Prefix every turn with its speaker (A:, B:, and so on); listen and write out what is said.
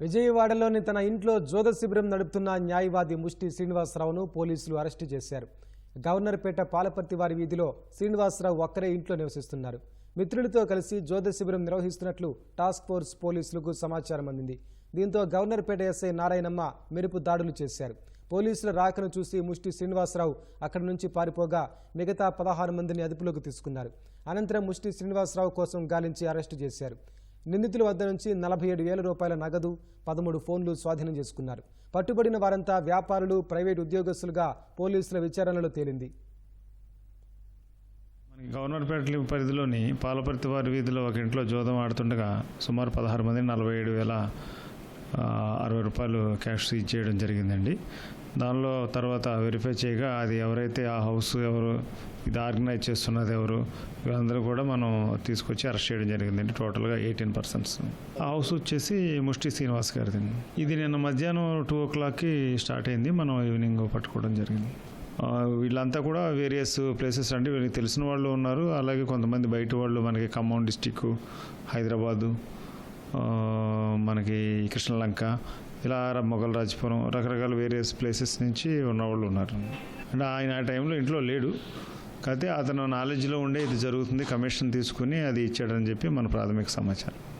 A: విజయవాడలోని తన ఇంట్లో జోద శిబిరం నడుపుతున్న న్యాయవాది ముష్టి శ్రీనివాసరావును పోలీసులు అరెస్టు చేశారు. గవర్నర్పేట పాలపర్తి వారి వీధిలో శ్రీనివాసరావు ఒక్కరే ఇంట్లో నివసిస్తున్నారు. మిత్రులతో కలిసి జోద శిబిరం నిర్వహిస్తున్నట్లు టాస్క్ ఫోర్స్ పోలీసులకు సమాచారం అందింది. దీంతో గవర్నర్పేట ఎస్ఐ నారాయణమ్మ మెరుపు దాడులు చేశారు. పోలీసుల రాకను చూసి ముష్టి శ్రీనివాసరావు అక్కడి నుంచి పారిపోగా మిగతా పదహారు మందిని అదుపులోకి తీసుకున్నారు. అనంతరం ముష్టి శ్రీనివాసరావు కోసం గాలించి అరెస్టు చేశారు. నిందితుల వద్ద నుంచి నలభై ఏడు వేల రూపాయల నగదు పదమూడు ఫోన్లు స్వాధీనం చేసుకున్నారు. పట్టుబడిన వారంతా వ్యాపారులు ప్రైవేటు ఉద్యోగస్తులుగా పోలీసుల విచారణలో తేలింది.
B: గవర్నర్పేట పరిధిలోని పాలపర్తి వారి వీధిలో ఒక ఇంట్లో జోదం ఆడుతుండగా సుమారు పదహారు మంది నలభై ఏడు వేల అరవై రూపాయలు క్యాష్ సీజ్ చేయడం జరిగిందండి. దానిలో తర్వాత వెరిఫై చేయగా అది ఎవరైతే ఆ హౌస్ ఎవరు ఇది ఆర్గనైజ్ చేస్తున్నది ఎవరు వీళ్ళందరూ కూడా మనం తీసుకొచ్చి అరెస్ట్ చేయడం జరిగిందండి టోటల్గా ఎయిటీన్ పర్సన్స్. ఆ హౌస్ వచ్చేసి ముష్టి శ్రీనివాస్ గారిది ఇది నిన్న మధ్యాహ్నం టూ ఓ క్లాక్కి స్టార్ట్ అయింది. మనం ఈవినింగ్ పట్టుకోవడం జరిగింది. వీళ్ళంతా కూడా వేరియస్ ప్లేసెస్ అండి. వీళ్ళకి తెలిసిన వాళ్ళు ఉన్నారు. అలాగే కొంతమంది బయట వాళ్ళు మనకి ఖమ్మం డిస్టిక్ హైదరాబాదు మనకి కృష్ణలంక ఇలా మొఘల్ రాజపురం రకరకాల వేరియస్ ప్లేసెస్ నుంచి ఉన్నవాళ్ళు ఉన్నారు. అంటే ఆయన ఆ టైంలో ఇంట్లో లేడు. కాకపోతే అతను నాలెడ్జ్లో ఉండే ఇది జరుగుతుంది కమిషన్ తీసుకుని అది ఇచ్చాడని చెప్పి మన ప్రాథమిక సమాచారం.